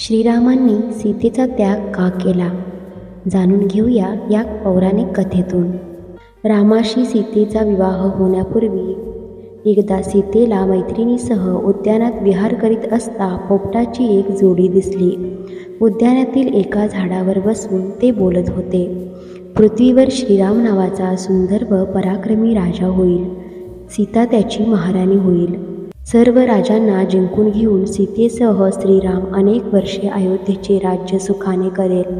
श्रीरामांनी सीतेचा त्याग का केला? जाणून घेऊया या पौराणिक कथेतून. रामाशी सीतेचा विवाह होण्यापूर्वी एकदा सीतेला मैत्रिणीसह उद्यानात विहार करीत असता पोपटाची एक जोडी दिसली. उद्यानातील एका झाडावर बसून ते बोलत होते पृथ्वीवर श्रीराम नावाचा सुंदर व पराक्रमी राजा होईल. सीता त्याची महाराणी होईल. सर्व राजांना जिंकून घेऊन सीतेसह श्रीराम अनेक वर्षे अयोध्येचे राज्य सुखाने करेल.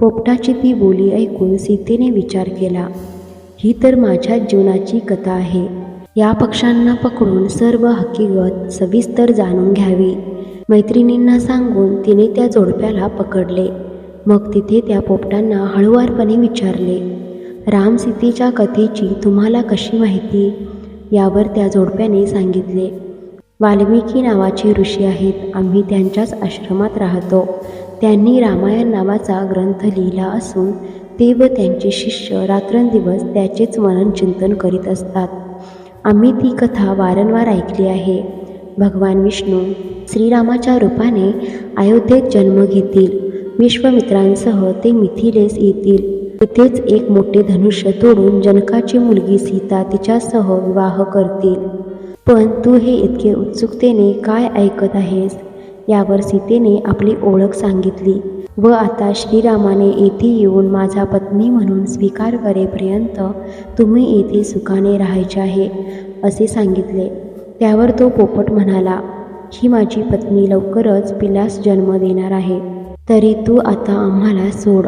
पोपटाची ती बोली ऐकून सीतेने विचार केला ही तर माझ्या जीवनाची कथा आहे. या पक्षांना पकडून सर्व हकीकत सविस्तर जाणून घ्यावी. मैत्रिणींना सांगून तिने त्या जोडप्याला पकडले. मग तिथे त्या पोपटांना हळुवारपणे विचारले राम सीतेच्या कथेची तुम्हाला कशी माहिती? यावर त्या जोडप्याने सांगितले वाल्मिकी नावाचे ऋषी आहेत. आम्ही त्यांच्याच आश्रमात राहतो. त्यांनी रामायण नावाचा ग्रंथ लिहिला असून ते व त्यांचे शिष्य रात्रंदिवस त्याचेच मनन चिंतन करीत असतात. आम्ही ती कथा वारंवार ऐकली आहे. भगवान विष्णू श्रीरामाच्या रूपाने अयोध्येत जन्म घेतील. विश्वमित्रांसह ते मिथिलेस येतील. तेथेच एक मोठे धनुष्य तोडून जनकाची मुलगी सीता तिच्यासह विवाह करतील. पण तू हे इतके उत्सुकतेने काय ऐकत आहेस? यावर सीतेने आपली ओळख सांगितली. व आता श्रीरामाने येथे येऊन माझा पत्नी म्हणून स्वीकार करेपर्यंत तुम्ही येथे सुखाने राहायचे आहे असे सांगितले. त्यावर तो पोपट म्हणाला ही माझी पत्नी लवकरच पिलास जन्म देणार आहे. तरी तू आता आम्हाला सोड.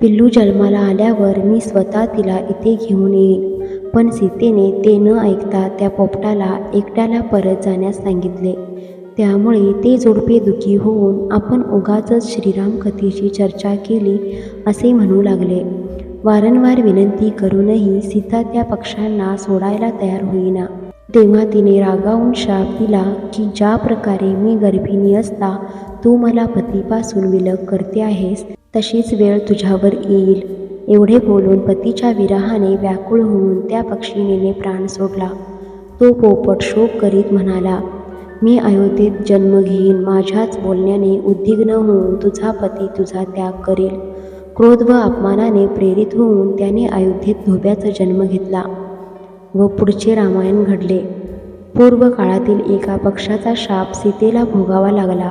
पिल्लू जन्माला आल्यावर मी स्वतः तिला इथे घेऊन येईन. पण सीतेने ते न ऐकता त्या पोपटाला एकट्याला परत जाण्यास सांगितले. त्यामुळे ते जोडपे दुखी होऊन आपण उगाचच श्रीराम कथेची चर्चा केली असे म्हणू लागले. वारंवार विनंती करूनही सीता त्या पक्ष्यांना सोडायला तयार होईना. तेव्हा तिने रागावून शाप दिला की ज्या प्रकारे मी गर्भिणी असता तू मला पतीपासून विलग करते आहेस तशीच वेळ तुझ्यावर येईल. एवढे बोलून पतीच्या विरहाने व्याकुळ होऊन त्या पक्षिणीने प्राण सोडला. तो पोपट शोक करीत म्हणाला मी अयोध्येत जन्म घेईन. माझ्याच बोलण्याने उद्विग्न होऊन तुझा पती तुझा त्याग करेल. क्रोध व अपमानाने प्रेरित होऊन त्याने अयोध्येत धोब्याचा जन्म घेतला व पुढचे रामायण घडले. पूर्व काळातील एका पक्षाचा शाप सीतेला भोगावा लागला.